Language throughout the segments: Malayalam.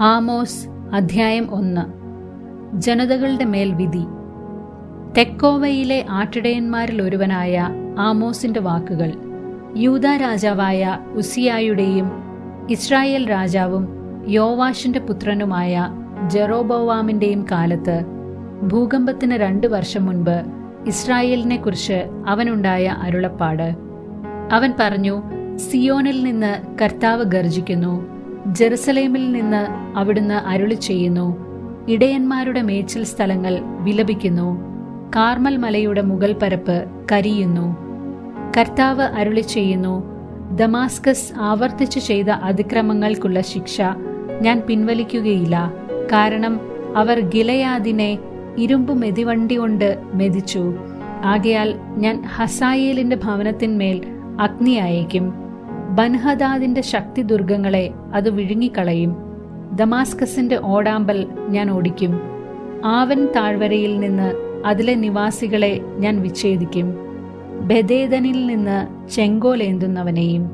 ആമോസ് അധ്യായം ഒന്ന്. ജനതകളുടെ മേൽ വിധി തെക്കോവയിലെ ആട്ടിടയന്മാരിൽ ഒരുവനായ ആമോസിന്റെ വാക്കുകൾ യൂത രാജാവായ ഉസിയായുടെയും ഇസ്രായേൽ രാജാവും യോവാഷിന്റെ പുത്രനുമായ ജെറോബോവാമിന്റെയും കാലത്ത് ഭൂകമ്പത്തിന് രണ്ടു വർഷം മുൻപ് ഇസ്രായേലിനെ കുറിച്ച് അവനുണ്ടായ അരുളപ്പാട്. അവൻ പറഞ്ഞു സിയോനിൽ നിന്ന് കർത്താവ് ഗർജിക്കുന്നു ജെറുസലേമിൽ നിന്ന് അവിടുന്ന് അരുളി ചെയ്യുന്നു. ഇടയന്മാരുടെ മേച്ചിൽ സ്ഥലങ്ങൾ വിലപിക്കുന്നു. കാർമൽ മലയുടെ മുകൾ പരപ്പ് കരിയുന്നു. കർത്താവ് അരുളി ചെയ്യുന്നു ദമാസ്കസ് ആവർത്തിച്ചു ചെയ്ത അതിക്രമങ്ങൾക്കുള്ള ശിക്ഷ ഞാൻ പിൻവലിക്കുകയില്ല. കാരണം അവർ ഗിലയാദിനെ ഇരുമ്പു മെതിവണ്ടി കൊണ്ട് മെതിച്ചു. ആകയാൽ ഞാൻ ഹസായേലിന്റെ ഭവനത്തിന്മേൽ അഗ്നി അയക്കും ബൻഹദാദിന്റെ ശക്തി ദുർഗങ്ങളെ അത് വിഴുങ്ങിക്കളയും. ദമാസ്കസിന്റെ ഓടാമ്പൽ ഞാൻ ഓടിക്കും. ആവൻ താഴ്വരയിൽ നിന്ന് അതിലെ നിവാസികളെ ഞാൻ വിച്ഛേദിക്കും. ബദേദനിൽ നിന്ന് ചെങ്കോലേന്തുന്നവനെയും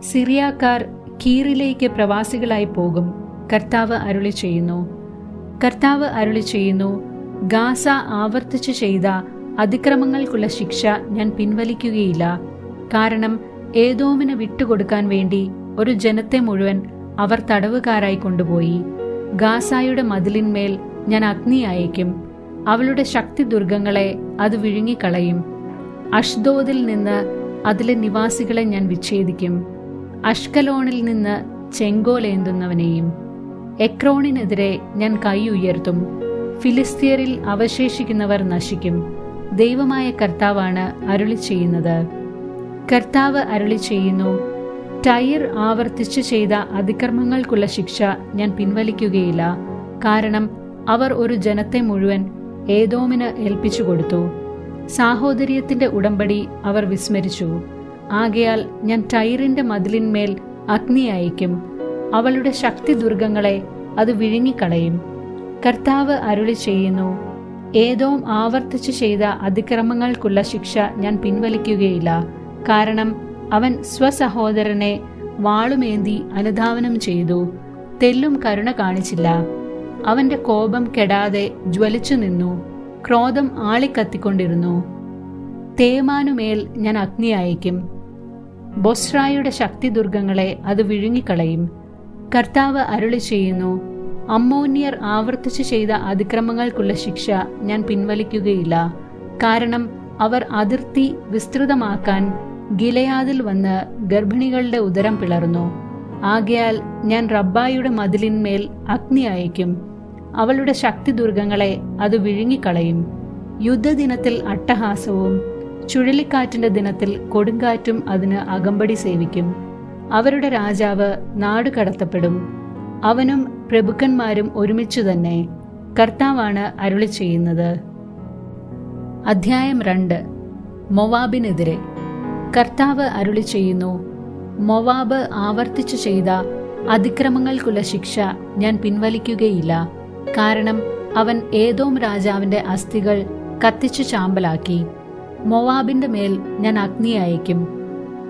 സിറിയാക്കാർ കീറിലേക്ക് പ്രവാസികളായി പോകും. കർത്താവ് അരുളി ചെയ്യുന്നു കർത്താവ് അരുളി ചെയ്യുന്നു ഗാസ ആവർത്തിച്ചു ചെയ്ത അതിക്രമങ്ങൾക്കുള്ള ശിക്ഷ ഞാൻ പിൻവലിക്കുകയില്ല. കാരണം ഏതോമിന് വിട്ടുകൊടുക്കാൻ വേണ്ടി ഒരു ജനത്തെ മുഴുവൻ അവർ തടവുകാരായി കൊണ്ടുപോയി. ഗാസായുടെ മതിലിന്മേൽ ഞാൻ അഗ്നി അയക്കും അവളുടെ ശക്തി ദുർഗങ്ങളെ അത് വിഴുങ്ങിക്കളയും. അഷ്ദോദിൽ നിന്ന് അതിലെ നിവാസികളെ ഞാൻ വിച്ഛേദിക്കും. അഷ്കലോണിൽ നിന്ന് ചെങ്കോലേന്തുന്നവനെയും എക്രോണിനെതിരെ ഞാൻ കൈ ഉയർത്തും. ഫിലിസ്തീയരിൽ അവശേഷിക്കുന്നവർ നശിക്കും. ദൈവമായ കർത്താവാണ് അരുളി ചെയ്യുന്നത്. കർത്താവ് അരുളി ചെയ്യുന്നു ടയർ ആവർത്തിച്ച് ചെയ്ത അതിക്രമങ്ങൾക്കുള്ള ശിക്ഷ ഞാൻ പിൻവലിക്കുകയില്ല. കാരണം അവർ ഒരു ജനത്തെ മുഴുവൻ ഏതോമിന് ഏൽപ്പിച്ചു കൊടുത്തു. സാഹോദര്യത്തിന്റെ ഉടമ്പടി അവർ വിസ്മരിച്ചു. ആകയാൽ ഞാൻ ടൈറിന്റെ മതിലിന്മേൽ അഗ്നി അയക്കും അവളുടെ ശക്തി ദുർഗങ്ങളെ അത് വിഴുങ്ങിക്കളയും. കർത്താവ് അരുളി ചെയ്യുന്നു. ഏതോം ആവർത്തിച്ച് ചെയ്ത അതിക്രമങ്ങൾക്കുള്ള ശിക്ഷ ഞാൻ പിൻവലിക്കുകയില്ല. കാരണം അവൻ സ്വസഹോദരനെ വാളുമേന്തി അനുധാവനം ചെയ്തു. തെല്ലും കരുണ കാണിച്ചില്ല. അവന്റെ കോപം കെടാതെ ജ്വലിച്ചു നിന്നു. ക്രോധം ആളിക്കത്തിക്കൊണ്ടിരുന്നു. തേമാനുമേൽ ഞാൻ അഗ്നി അയക്കും ബൊസ്രായുടെ ശക്തി ദുർഗങ്ങളെ അത് വിഴുങ്ങിക്കളയും. കർത്താവ് അരുളി ചെയ്യുന്നു അമ്മോന്യർ ആവർത്തിച്ചു ചെയ്ത അതിക്രമങ്ങൾക്കുള്ള ശിക്ഷ ഞാൻ പിൻവലിക്കുകയില്ല. കാരണം അവർ അതിർത്തി വിസ്തൃതമാക്കാൻ ഗിലയാദിൽ വന്ന് ഗർഭിണികളുടെ ഉദരം പിളർന്നു. ആകയാൽ ഞാൻ റബ്ബായുടെ മതിലിന്മേൽ അഗ്നി അയക്കും അവളുടെ ശക്തി ദുർഗങ്ങളെ അത് വിഴുങ്ങിക്കളയും. യുദ്ധദിനത്തിൽ അട്ടഹാസവും ചുഴലിക്കാറ്റിന്റെ ദിനത്തിൽ കൊടുങ്കാറ്റും അതിന് അകമ്പടി സേവിക്കും. അവരുടെ രാജാവ് നാട് കടത്തപ്പെടും അവനും പ്രഭുക്കന്മാരും ഒരുമിച്ചു തന്നെ കർത്താവാണ് അരുളി ചെയ്യുന്നത്. അധ്യായം രണ്ട്. മൊവാബിനെതിരെ. കർത്താവ് അരുളി ചെയ്യുന്നു മൊവാബ് ആവർത്തിച്ചു ചെയ്ത അതിക്രമങ്ങൾക്കുള്ള ശിക്ഷ ഞാൻ പിൻവലിക്കുകയില്ല. കാരണം അവൻ ഏതോം രാജാവിന്റെ അസ്ഥികൾ കത്തിച്ചു ചാമ്പലാക്കി. മൊവാബിന്റെ മേൽ ഞാൻ അഗ്നി അയക്കും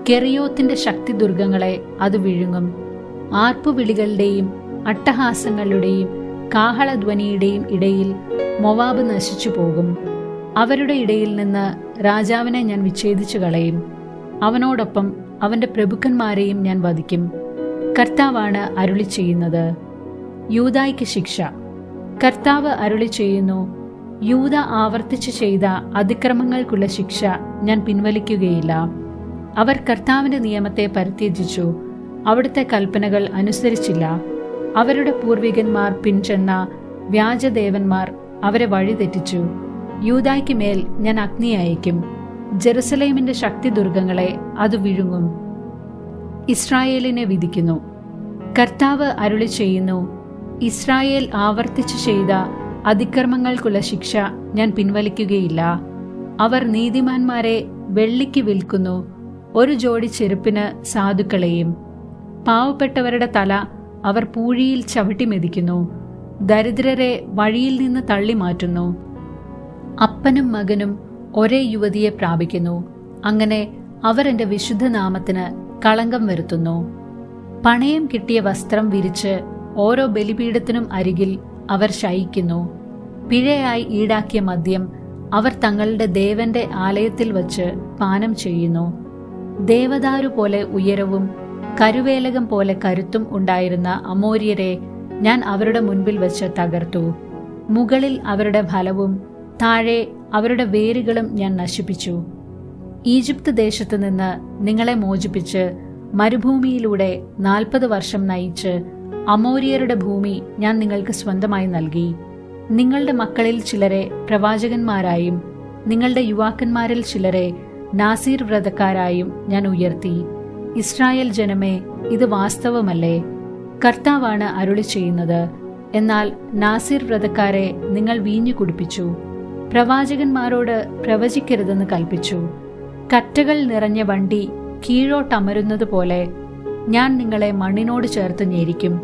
കെറിയോത്തിന്റെ ശക്തി ദുർഗങ്ങളെ അത് വിഴുങ്ങും. ആർപ്പുവിളികളുടെയും അട്ടഹാസങ്ങളുടെയും കാഹളധ്വനിയുടെയും ഇടയിൽ മൊവാബ് നശിച്ചു പോകും. അവരുടെ ഇടയിൽ നിന്ന് രാജാവിനെ ഞാൻ വിച്ഛേദിച്ചു കളയും. അവനോടൊപ്പം അവന്റെ പ്രഭുക്കന്മാരെയും ഞാൻ വധിക്കും. കർത്താവാണ് അരുളി ചെയ്യുന്നത്. യൂതായ്ക്ക് ശിക്ഷ. കർത്താവ് അരുളി ചെയ്യുന്നു യൂത ആവർത്തിച്ചു ചെയ്ത അതിക്രമങ്ങൾക്കുള്ള ശിക്ഷ ഞാൻ പിൻവലിക്കുകയില്ല. അവർ കർത്താവിന്റെ നിയമത്തെ പരിത്യജിച്ചു. അവിടുത്തെ കൽപ്പനകൾ അനുസരിച്ചില്ല. അവരുടെ പൂർവികന്മാർ പിൻചെന്ന വ്യാജദേവന്മാർ അവരെ വഴിതെറ്റിച്ചു. യൂതായ്ക്ക് മേൽ ഞാൻ അഗ്നി അയക്കും ജെറുസലേമിന്റെ ശക്തി ദുർഗങ്ങളെ അത് വിഴുങ്ങും. ഇസ്രായേലിനെ വിധിക്കുന്നു. കർത്താവ് അരുളി ചെയ്യുന്നു ഇസ്രായേൽ ആവർത്തിച്ചു ചെയ്ത അതിക്രമങ്ങൾക്കുള്ള ശിക്ഷ ഞാൻ പിൻവലിക്കുകയില്ല. അവർ നീതിമാന്മാരെ വെള്ളിക്ക് വിൽക്കുന്നു ഒരു ജോഡി ചെരുപ്പിന് സാധുക്കളെയും. പാവപ്പെട്ടവരുടെ തല അവർ പൂഴിയിൽ ചവിട്ടി മെതിക്കുന്നു. ദരിദ്രരെ വഴിയിൽ നിന്ന് തള്ളി മാറ്റുന്നു. അപ്പനും മകനും ഒരേ യുവതിയെ പ്രാപിക്കുന്നു. അങ്ങനെ അവർ എന്റെ വിശുദ്ധ നാമത്തിന് കളങ്കം വരുത്തുന്നു. പണയം കിട്ടിയ വസ്ത്രം വിരിച്ച് ഓരോ ബലിപീഠത്തിനും അരികിൽ അവർ ശയിക്കുന്നു. പിഴയായി ഈടാക്കിയ മദ്യം അവർ തങ്ങളുടെ ദേവന്റെ ആലയത്തിൽ വച്ച് പാനം ചെയ്യുന്നു. ദേവദാരു പോലെ ഉയരവും കരുവേലകം പോലെ കരുത്തും ഉണ്ടായിരുന്ന അമോര്യരെ ഞാൻ അവരുടെ മുൻപിൽ വെച്ച് തകർത്തു. മുകളിൽ അവരുടെ ഫലവും താഴെ അവരുടെ വേരുകളും ഞാൻ നശിപ്പിച്ചു. ഈജിപ്ത് ദേശത്ത് നിന്ന് നിങ്ങളെ മോചിപ്പിച്ച് മരുഭൂമിയിലൂടെ നാൽപ്പത് വർഷം നയിച്ച് അമോരിയരുടെ ഭൂമി ഞാൻ നിങ്ങൾക്ക് സ്വന്തമായി നൽകി. നിങ്ങളുടെ മക്കളിൽ ചിലരെ പ്രവാചകന്മാരായും നിങ്ങളുടെ യുവാക്കന്മാരിൽ ചിലരെ നാസീർ വ്രതക്കാരായും ഞാൻ ഉയർത്തി. ഇസ്രായേൽ ജനമേ ഇത് വാസ്തവമല്ലേ? കർത്താവാണ് അരുളി ചെയ്യുന്നത്. എന്നാൽ നാസിർ വ്രതക്കാരെ നിങ്ങൾ വീഞ്ഞു കുടിപ്പിച്ചു. പ്രവാചകന്മാരോട് പ്രവചിക്കരുതെന്ന് കൽപ്പിച്ചു. കറ്റകൾ നിറഞ്ഞ വണ്ടി കീഴോട്ടമരുന്നത് പോലെ ഞാൻ നിങ്ങളെ മണ്ണിനോട് ചേർത്ത് ഞേരിക്കും.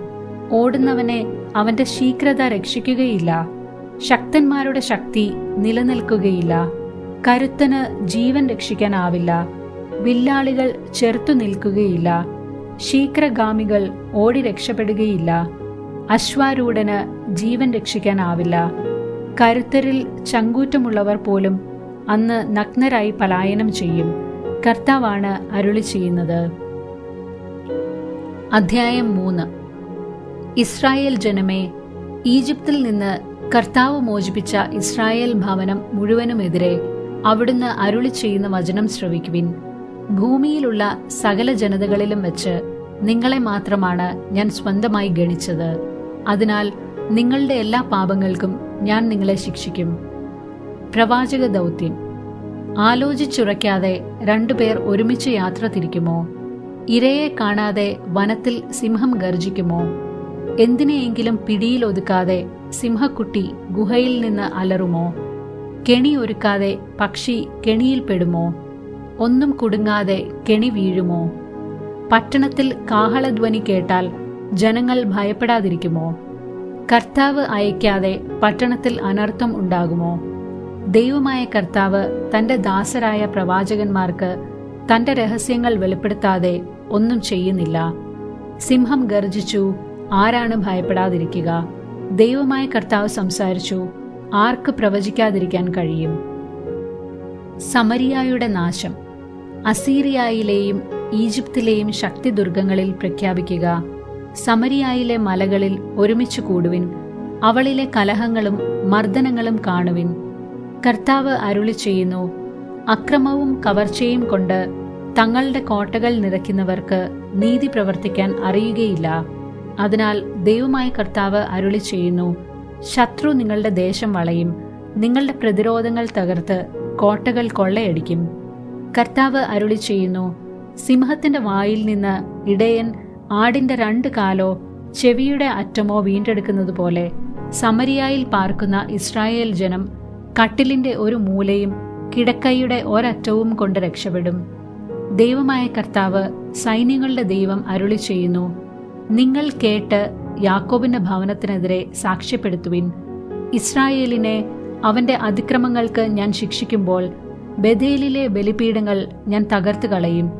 ഓടുന്നവനെ അവന്റെ ശീഘ്രത രക്ഷിക്കുകയില്ല. ശക്തന്മാരുടെ ശക്തി നിലനിൽക്കുകയില്ല. കരുത്തന് ജീവൻ രക്ഷിക്കാനാവില്ല. വില്ലാളികൾ ചെറുത്തു നിൽക്കുകയില്ല. ശീഘ്രഗാമികൾ ഓടി രക്ഷപ്പെടുകയില്ല. അശ്വാരൂഢന് ജീവൻ രക്ഷിക്കാനാവില്ല. കരുത്തരിൽ ചങ്കൂറ്റമുള്ളവർ പോലും അന്ന് നഗ്നരായി പലായനം ചെയ്യും. കർത്താവാണ് അരുളി ചെയ്യുന്നത്. അധ്യായം മൂന്ന്. ഇസ്രായേൽ ജനമേ ഈജിപ്തിൽ നിന്ന് കർത്താവ് മോചിപ്പിച്ച ഇസ്രായേൽ ഭവനം മുഴുവനുമെതിരെ അവിടുന്ന് അരുളി ചെയ്യുന്ന വചനം ശ്രവിക്കുവിൻ. ഭൂമിയിലുള്ള സകല ജനതകളിലും വെച്ച് നിങ്ങളെ മാത്രമാണ് ഞാൻ സ്വന്തമായി ഗണിച്ചത്. അതിനാൽ നിങ്ങളുടെ എല്ലാ പാപങ്ങൾക്കും ഞാൻ നിങ്ങളെ ശിക്ഷിക്കും. പ്രവാചക ദൗത്യം. ആലോചിച്ചുറയ്ക്കാതെ രണ്ടുപേർ ഒരുമിച്ച് യാത്ര തിരിക്കുമോ? ഇരയെ കാണാതെ വനത്തിൽ സിംഹം ഗർജിക്കുമോ? എന്തിനെയെങ്കിലും പിടിയിലൊതുക്കാതെ സിംഹക്കുട്ടി ഗുഹയിൽ നിന്ന് അലറുമോ? കെണി ഒരുക്കാതെ പക്ഷി കെണിയിൽപ്പെടുമോ ഒന്നും കുടുങ്ങാതെ കെണി വീഴുമോ? പട്ടണത്തിൽ കാഹളധ്വനി കേട്ടാൽ ജനങ്ങൾ ഭയപ്പെടാതിരിക്കുമോ? കർത്താവ് അയക്കാതെ പട്ടണത്തിൽ അനർത്ഥം ഉണ്ടാകുമോ? ദൈവമായ കർത്താവ് തന്റെ ദാസരായ പ്രവാചകന്മാർക്ക് തന്റെ രഹസ്യങ്ങൾ വെളിപ്പെടുത്താതെ ഒന്നും ചെയ്യുന്നില്ല. സിംഹം ഗർജിച്ചു ആരാണ് ഭയപ്പെടാതിരിക്കുക? ദൈവമായ കർത്താവ് സംസാരിച്ചു ആർക്ക് പ്രവചിക്കാതിരിക്കാൻ കഴിയും? സമരിയായുടെ നാശം. അസീറിയായിലെയും ഈജിപ്തിലെയും ശക്തി ദുർഗങ്ങളിൽ പ്രഖ്യാപിക്കുക. സമരിയായിലെ മലകളിൽ ഒരുമിച്ച് കൂടുവിൻ. അവളിലെ കലഹങ്ങളും മർദ്ദനങ്ങളും കാണുവിൻ. കർത്താവ് അരുളി ചെയ്യുന്നു അക്രമവും കവർച്ചയും കൊണ്ട് തങ്ങളുടെ കോട്ടകൾ നിറയ്ക്കുന്നവർക്ക് നീതി പ്രവർത്തിക്കാൻ അറിയുകയില്ല. അതിനാൽ ദൈവമായ കർത്താവ് അരുളി ചെയ്യുന്നു ശത്രു നിങ്ങളുടെ ദേശം വളയും നിങ്ങളുടെ പ്രതിരോധങ്ങൾ തകർത്ത് കോട്ടകൾ കൊള്ളയടിക്കും. കർത്താവ് അരുളി ചെയ്യുന്നു സിംഹത്തിന്റെ വായിൽ നിന്ന് ഇടയൻ ആടിന്റെ രണ്ട് കാലോ ചെവിയുടെ അറ്റമോ വീണ്ടെടുക്കുന്നത് പോലെ സമരിയായിൽ പാർക്കുന്ന ഇസ്രായേൽ ജനം കട്ടിലിന്റെ ഒരു മൂലയും കിടക്കയുടെ ഒരറ്റവും കൊണ്ട് രക്ഷപ്പെടും. ദൈവമായ കർത്താവ് സൈന്യങ്ങളുടെ ദൈവം അരുളി ചെയ്യുന്നു നിങ്ങൾ കേട്ട് യാക്കോബിന്റെ ഭവനത്തിനെതിരെ സാക്ഷ്യപ്പെടുത്തുവിൻ. ഇസ്രായേലിനെ അവന്റെ അതിക്രമങ്ങൾക്ക് ഞാൻ ശിക്ഷിക്കുമ്പോൾ ബഥേലിലെ ബലിപീഠങ്ങൾ ഞാൻ തകർത്തു കളയും.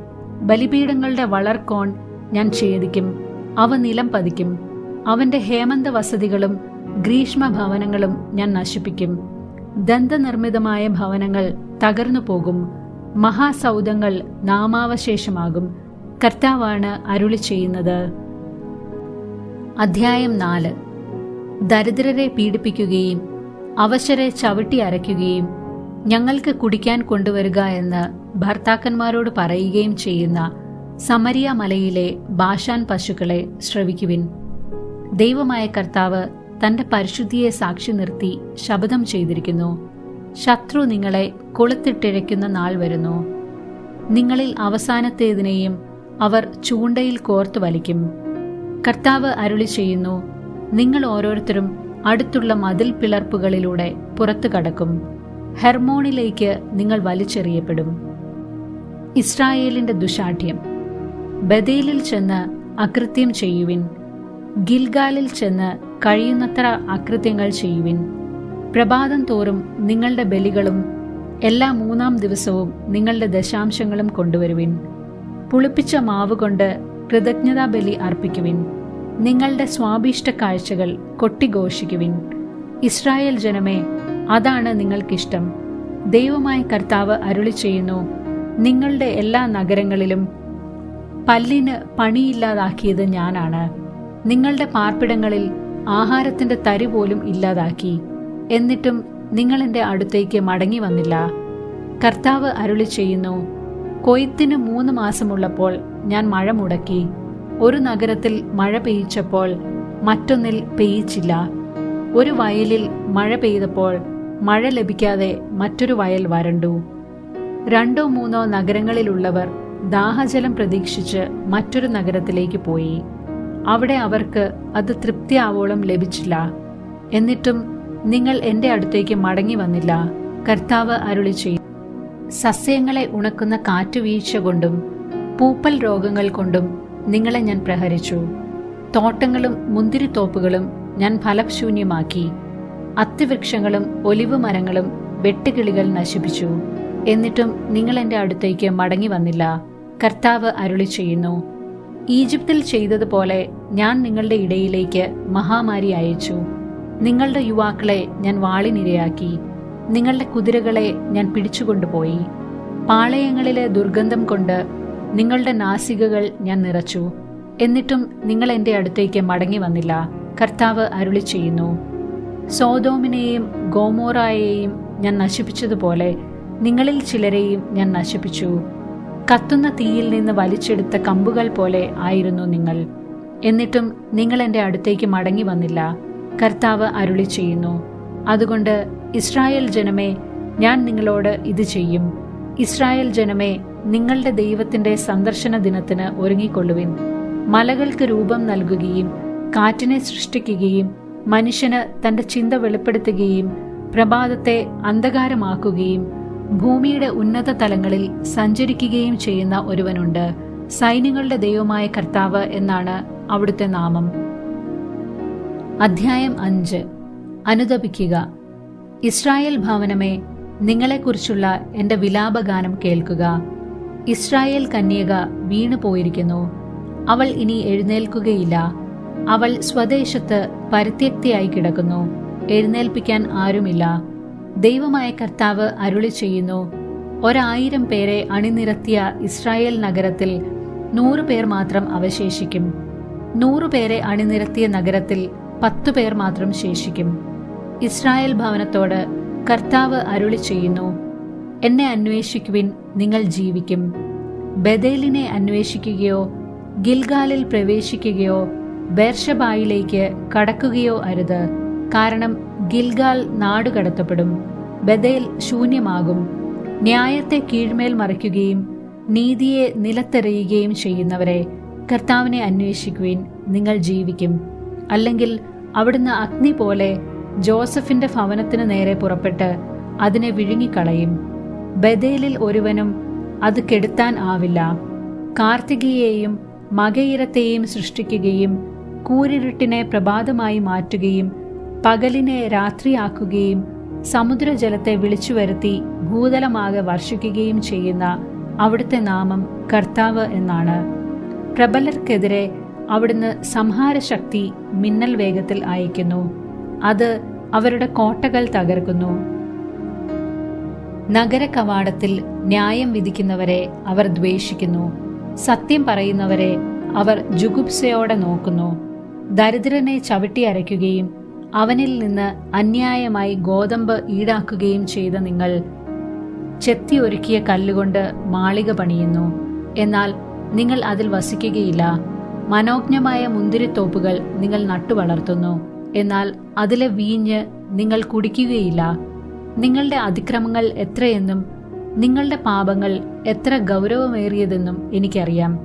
ബലിപീഠങ്ങളുടെ വളർക്കോൺ ഞാൻ ഛേദിക്കും. അവ നിലം പതിക്കും. അവന്റെ ഹേമന്ത വസതികളും ഗ്രീഷ്മ ഭവനങ്ങളും ഞാൻ നശിപ്പിക്കും. ദന്തനിർമ്മിതമായ ഭവനങ്ങൾ തകർന്നു പോകും. മഹാസൗദങ്ങൾ നാമാവശേഷമാകും. കർത്താവാണ് അരുളി ചെയ്യുന്നത്. അധ്യായം നാല്. ദരിദ്രരെ പീഡിപ്പിക്കുകയും അവശരെ ചവിട്ടി അരയ്ക്കുകയും ഞങ്ങൾക്ക് കുടിക്കാൻ കൊണ്ടുവരിക എന്ന് ഭർത്താക്കന്മാരോട് പറയുകയും ചെയ്യുന്ന സമരിയ മലയിലെ ബാഷാൻ പശുക്കളെ ശ്രവിക്കുവിൻ. ദൈവമായ കർത്താവ് തന്റെ പരിശുദ്ധിയെ സാക്ഷി നിർത്തി ശബദം ചെയ്തിരിക്കുന്നു. ശത്രു നിങ്ങളെ കൊളുത്തിട്ടിഴയ്ക്കുന്ന നാൾ വരുന്നു. നിങ്ങളിൽ അവസാനത്തേതിനെയും അവർ ചൂണ്ടയിൽ കോർത്തു വലിക്കും. കർത്താവ് അരുളി ചെയ്യുന്നു നിങ്ങൾ ഓരോരുത്തരും അടുത്തുള്ള മതിൽ പിളർപ്പുകളിലൂടെ പുറത്തു കടക്കും. ഹെർമോണിലേക്ക് നിങ്ങൾ വലിച്ചെറിയപ്പെടും. ഇസ്രായേലിന്റെ ദുശാഠ്യം. ബദേലിൽ ചെന്ന് അകൃത്യം ചെയ്യുവിൻ. ഗിൽഗാലിൽ ചെന്ന് കഴിയുന്നത്ര അകൃത്യങ്ങൾ ചെയ്യുവിൻ. പ്രഭാതം തോറും നിങ്ങളുടെ ബലികളും എല്ലാ മൂന്നാം ദിവസവും നിങ്ങളുടെ ദശാംശങ്ങളും കൊണ്ടുവരുവിൻ. പുളിപ്പിച്ച മാവ് കൊണ്ട് കൃതജ്ഞതാ ബലി അർപ്പിക്കുവിൻ. നിങ്ങളുടെ സ്വാഭീഷ്ട കാഴ്ചകൾ കൊട്ടിഘോഷിക്കുവിൻ. ഇസ്രായേൽ ജനമേ അതാണ് നിങ്ങൾക്കിഷ്ടം. ദൈവമായ കർത്താവ് അരുളി ചെയ്യുന്നു നിങ്ങളുടെ എല്ലാ നഗരങ്ങളിലും പല്ലിന് പണിയില്ലാതാക്കിയത് ഞാനാണ്. നിങ്ങളുടെ പാർപ്പിടങ്ങളിൽ ആഹാരത്തിന്റെ തരി പോലും ഇല്ലാതാക്കി. എന്നിട്ടും നിങ്ങൾ എന്റെ അടുത്തേക്ക് മടങ്ങി വന്നില്ല. കർത്താവ് അരുളി ചെയ്യുന്നു കൊയ്ത്തിന് മൂന്ന് മാസമുള്ളപ്പോൾ ഞാൻ മഴ മുടക്കി. ഒരു നഗരത്തിൽ മഴ പെയ്യിച്ചപ്പോൾ മറ്റൊന്നിൽ പെയ്യിച്ചില്ല. ഒരു വയലിൽ മഴ പെയ്തപ്പോൾ മഴ ലഭിക്കാതെ മറ്റൊരു വയൽ വരണ്ടു. രണ്ടോ മൂന്നോ നഗരങ്ങളിലുള്ളവർ ദാഹജലം പ്രതീക്ഷിച്ച് മറ്റൊരു നഗരത്തിലേക്ക് പോയി. അവിടെ അവർക്ക് അത് തൃപ്തിയാവോളം ലഭിച്ചില്ല. എന്നിട്ടും നിങ്ങൾ എന്റെ അടുത്തേക്ക് മടങ്ങി വന്നില്ല. കർത്താവ് അരുളി ചെയ്യും സസ്യങ്ങളെ ഉണക്കുന്ന കാറ്റുവീഴ്ച കൊണ്ടും പൂപ്പൽ രോഗങ്ങൾ കൊണ്ടും നിങ്ങളെ ഞാൻ പ്രഹരിച്ചു. തോട്ടങ്ങളും മുന്തിരിത്തോപ്പുകളും ഞാൻ ഫലശൂന്യമാക്കി. അത്തിവൃക്ഷങ്ങളും ഒലിവ് മരങ്ങളും വെട്ടുകിളികൾ നശിപ്പിച്ചു. എന്നിട്ടും നിങ്ങൾ എന്റെ അടുത്തേക്ക് മടങ്ങി വന്നില്ല. കർത്താവ് അരുളി ചെയ്യുന്നു. ഈജിപ്തിൽ ചെയ്തതുപോലെ ഞാൻ നിങ്ങളുടെ ഇടയിലേക്ക് മഹാമാരി അയച്ചു. നിങ്ങളുടെ യുവാക്കളെ ഞാൻ വാളിനിരയാക്കി. നിങ്ങളുടെ കുതിരകളെ ഞാൻ പിടിച്ചുകൊണ്ടുപോയി. പാളയങ്ങളിലെ ദുർഗന്ധം കൊണ്ട് നിങ്ങളുടെ നാസികകൾ ഞാൻ നിറച്ചു. എന്നിട്ടും നിങ്ങൾ എന്റെ അടുത്തേക്ക് മടങ്ങി വന്നില്ല. കർത്താവ് അരുളി ചെയ്യുന്നു. സോതോമിനെയും ഗോമോറായെയും ഞാൻ നശിപ്പിച്ചതുപോലെ നിങ്ങളിൽ ചിലരെയും ഞാൻ നശിപ്പിച്ചു. കത്തുന്ന തീയിൽ നിന്ന് വലിച്ചെടുത്ത കമ്പുകൾ പോലെ ആയിരുന്നു നിങ്ങൾ. എന്നിട്ടും നിങ്ങൾ എന്റെ അടുത്തേക്ക് മടങ്ങി വന്നില്ല. കർത്താവ് അരുളി ചെയ്യുന്നു. അതുകൊണ്ട് ഇസ്രായേൽ ജനമേ ഞാൻ നിങ്ങളോട് ഇത് ചെയ്യും. ഇസ്രായേൽ ജനമേ നിങ്ങളുടെ ദൈവത്തിന്റെ സന്ദർശന ദിനത്തിന് ഒരുങ്ങിക്കൊള്ളുവിൻ. മലകൾക്ക് രൂപം നൽകുകയും കാറ്റിനെ സൃഷ്ടിക്കുകയും മനുഷ്യന് തന്റെ ചിന്ത വെളിപ്പെടുത്തുകയും പ്രഭാതത്തെ അന്ധകാരമാക്കുകയും ഭൂമിയുടെ ഉന്നത തലങ്ങളിൽ സഞ്ചരിക്കുകയും ചെയ്യുന്ന ഒരുവനുണ്ട്. സൈന്യങ്ങളുടെ ദൈവമായ കർത്താവ് എന്നാണ് അവിടുത്തെ നാമം. അധ്യായം അഞ്ച്. അനുദപിക്കുക. ഇസ്രായേൽ ഭവനമേ നിങ്ങളെക്കുറിച്ചുള്ള എന്റെ വിലാപഗാനം കേൾക്കുക. ഇസ്രായേൽ കന്യക വീണു പോയിരിക്കുന്നു അവൾ ഇനി എഴുന്നേൽക്കുകയില്ല. അവൾ സ്വദേശത്ത് പരിത്യക്തിയായി കിടക്കുന്നു. എഴുന്നേൽപ്പിക്കാൻ ആരുമില്ല. ദൈവമായ കർത്താവ് അരുളി ചെയ്യുന്നു ഒരായിരം പേരെ അണിനിരത്തിയ ഇസ്രായേൽ നഗരത്തിൽ നൂറു പേർ മാത്രം അവശേഷിക്കും. നൂറു പേരെ അണിനിരത്തിയ നഗരത്തിൽ പത്തു പേർ മാത്രം ശേഷിക്കും. ഇസ്രായേൽ ഭവനത്തോട് കർത്താവ് അരുളി ചെയ്യുന്നു എന്നെ അന്വേഷിക്കുവിൻ നിങ്ങൾ ജീവിക്കും. ബദേലിനെ അന്വേഷിക്കുകയോ ഗിൽഗാലിൽ പ്രവേശിക്കുകയോ ബേർഷബായിലേക്ക് കടക്കുകയോ അരുത്. കാരണം ഗിൽഗാൽ നാടുകടത്തപ്പെടും ബദേൽ ശൂന്യമാകും. ന്യായത്തെ കീഴ്മേൽ മറിക്കുകയും നീതിയെ നിലത്തെറിയുകയും ചെയ്യുന്നവരെ കർത്താവിനെ അന്വേഷിക്കുവിൻ നിങ്ങൾ ജീവിക്കും. അല്ലെങ്കിൽ അവിടുന്ന് അഗ്നി പോലെ ജോസഫിന്റെ ഭവനത്തിന് നേരെ പുറപ്പെട്ട് അതിനെ വിഴുങ്ങിക്കളയും. ബദേലിൽ ഒരുവനും അത് കെടുത്താൻ ആവില്ല. കാർത്തികയെയും മകയിരത്തെയും സൃഷ്ടിക്കുകയും കൂരിരുട്ടിനെ പ്രഭാതമായി മാറ്റുകയും പകലിനെ രാത്രിയാക്കുകയും സമുദ്രജലത്തെ വിളിച്ചു വരുത്തി ഭൂതലമാകെ വർഷിക്കുകയും ചെയ്യുന്ന അവിടുത്തെ നാമം കർത്താവ് എന്നാണ്. പ്രബലർക്കെതിരെ അവിടുന്ന് സംഹാരശക്തി മിന്നൽ വേഗത്തിൽ അയക്കുന്നു അത് അവരുടെ കോട്ടകൾ തകർക്കുന്നു. നഗര കവാടത്തിൽ ന്യായം വിധിക്കുന്നവരെ അവർ ദ്വേഷിക്കുന്നു. സത്യം പറയുന്നവരെ അവർ ജുഗുപ്സയോടെ നോക്കുന്നു. ദരിദ്രനെ ചവിട്ടി അരയ്ക്കുകയും അവനിൽ നിന്ന് അന്യായമായി ഗോതമ്പ് ഈടാക്കുകയും ചെയ്ത നിങ്ങൾ ചെത്തി ഒരുക്കിയ കല്ലുകൊണ്ട് മാളിക പണിയുന്നു. എന്നാൽ നിങ്ങൾ അതിൽ വസിക്കുകയില്ല. മനോജ്ഞമായ മുന്തിരിത്തോപ്പുകൾ നിങ്ങൾ നട്ടുവളർത്തുന്നു. എന്നാൽ അതിലെ വീഞ്ഞ് നിങ്ങൾ കുടിക്കുകയില്ല. നിങ്ങളുടെ അതിക്രമങ്ങൾ എത്രയെന്നും നിങ്ങളുടെ പാപങ്ങൾ എത്ര ഗൗരവമേറിയതെന്നും എനിക്കറിയാം.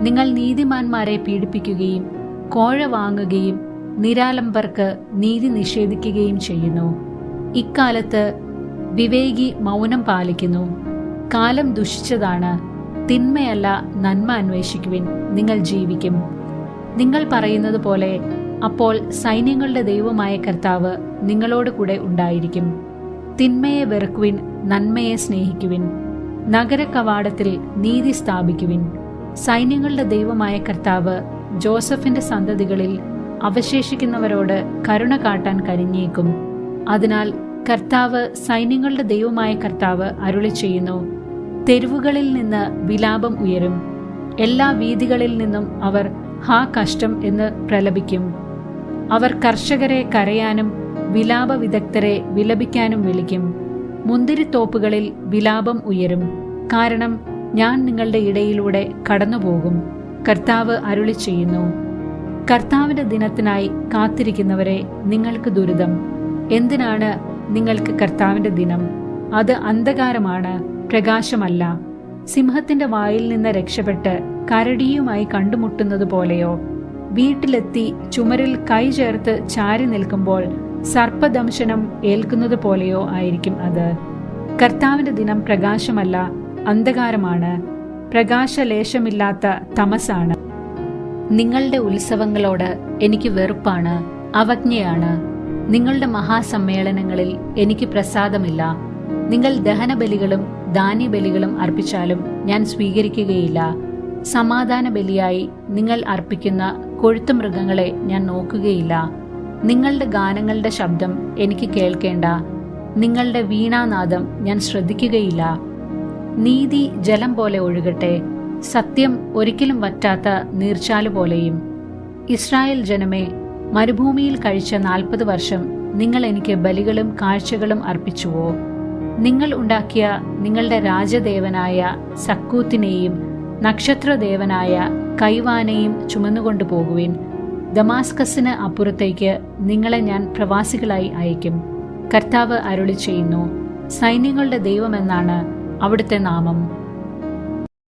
നിങ്ങൾ നീതിമാന്മാരെ പീഡിപ്പിക്കുകയും കോഴ വാങ്ങുകയും നിരാലംബർക്ക് നീതി നിഷേധിക്കുകയും ചെയ്യുന്നു. ഇക്കാലത്ത് വിവേകി മൗനം പാലിക്കുന്നു. കാലം ദുഷിച്ചതാണ്. തിന്മയല്ല നന്മ അന്വേഷിക്കുവിൻ. നിങ്ങൾ ജീവിക്കും. നിങ്ങൾ പറയുന്നത് പോലെ അപ്പോൾ സൈന്യങ്ങളുടെ ദൈവമായ കർത്താവ് നിങ്ങളോട് കൂടെ ഉണ്ടായിരിക്കും. തിന്മയെ വെറുക്കുവിൻ നന്മയെ സ്നേഹിക്കുവിൻ. നഗര കവാടത്തിൽ നീതി സ്ഥാപിക്കുവിൻ. സൈന്യങ്ങളുടെ ദൈവമായ കർത്താവ് ജോസഫിന്റെ സന്തതികളിൽ അവശേഷിക്കുന്നവരോട് കരുണ കാട്ടാൻ കനിഞ്ഞേക്കും. അതിനാൽ കർത്താവ് സൈന്യങ്ങളുടെ ദൈവമായ കർത്താവ് അരുളി ചെയ്യുന്നു തെരുവുകളിൽ നിന്ന് വിലാപം ഉയരും എല്ലാ വീതികളിൽ നിന്നും അവർ ഹാ കഷ്ടം എന്ന് പ്രലപിക്കും. അവർ കർഷകരെ കരയാനും വിലാപ വിദഗ്ധരെ വിലപിക്കാനും വിളിക്കും. മുന്തിരിത്തോപ്പുകളിൽ വിലാപം ഉയരും കാരണം ഞാൻ നിങ്ങളുടെ ഇടയിലൂടെ കടന്നുപോകും. കർത്താവ് അരുളി ചെയ്യുന്നു കർത്താവിന്റെ ദിനത്തിനായി കാത്തിരിക്കുന്നവരെ നിങ്ങൾക്ക് ദുരിതം. എന്തിനാണ് നിങ്ങൾക്ക് കർത്താവിന്റെ ദിനം? അത് അന്ധകാരമാണ് പ്രകാശമല്ല. സിംഹത്തിന്റെ വായിൽ നിന്ന് രക്ഷപ്പെട്ട് കരടിയുമായി കണ്ടുമുട്ടുന്നത് പോലെയോ? വീട്ടിലെത്തി ചുമരിൽ കൈ ചേർത്ത് ചാരി നിൽക്കുമ്പോൾ സർപ്പദംശനം ഏൽക്കുന്നത് പോലെയോ ആയിരിക്കും അത്. കർത്താവിന്റെ ദിനം പ്രകാശമല്ല അന്ധകാരമാണ്. പ്രകാശലേശമില്ലാത്ത തമസാണ്. നിങ്ങളുടെ ഉത്സവങ്ങളോട് എനിക്ക് വെറുപ്പാണ് അവജ്ഞയാണ്. നിങ്ങളുടെ മഹാസമ്മേളനങ്ങളിൽ എനിക്ക് പ്രസാദമില്ല. നിങ്ങൾ ദഹനബലികളും ധാന്യബലികളും അർപ്പിച്ചാലും ഞാൻ സ്വീകരിക്കുകയില്ല. സമാധാന ബലിയായി നിങ്ങൾ അർപ്പിക്കുന്ന കൊഴുത്തു മൃഗങ്ങളെ ഞാൻ നോക്കുകയില്ല. നിങ്ങളുടെ ഗാനങ്ങളുടെ ശബ്ദം എനിക്ക് കേൾക്കേണ്ട. നിങ്ങളുടെ വീണാനാദം ഞാൻ ശ്രദ്ധിക്കുകയില്ല. നീതി ജലം പോലെ ഒഴുകട്ടെ സത്യം ഒരിക്കലും വറ്റാത്ത നീർച്ചാലുപോലെയും ഇസ്രായേൽ ജനമേ മരുഭൂമിയിൽ കഴിച്ച നാൽപ്പത് വർഷം നിങ്ങൾ എനിക്ക് ബലികളും കാഴ്ചകളും അർപ്പിച്ചുവോ? നിങ്ങൾ ഉണ്ടാക്കിയ നിങ്ങളുടെ രാജദേവനായ സക്കൂത്തിനെയും നക്ഷത്രദേവനായ കൈവാനെയും ചുമന്നുകൊണ്ടു പോകുവിൻ. ദമാസ്കസിന് അപ്പുറത്തേക്ക് നിങ്ങളെ ഞാൻ പ്രവാസികളായി അയക്കും കർത്താവ് അരുളി ചെയ്യുന്നു സൈന്യങ്ങളുടെ ദൈവമെന്നാണ് അവിടുത്തെ നാമം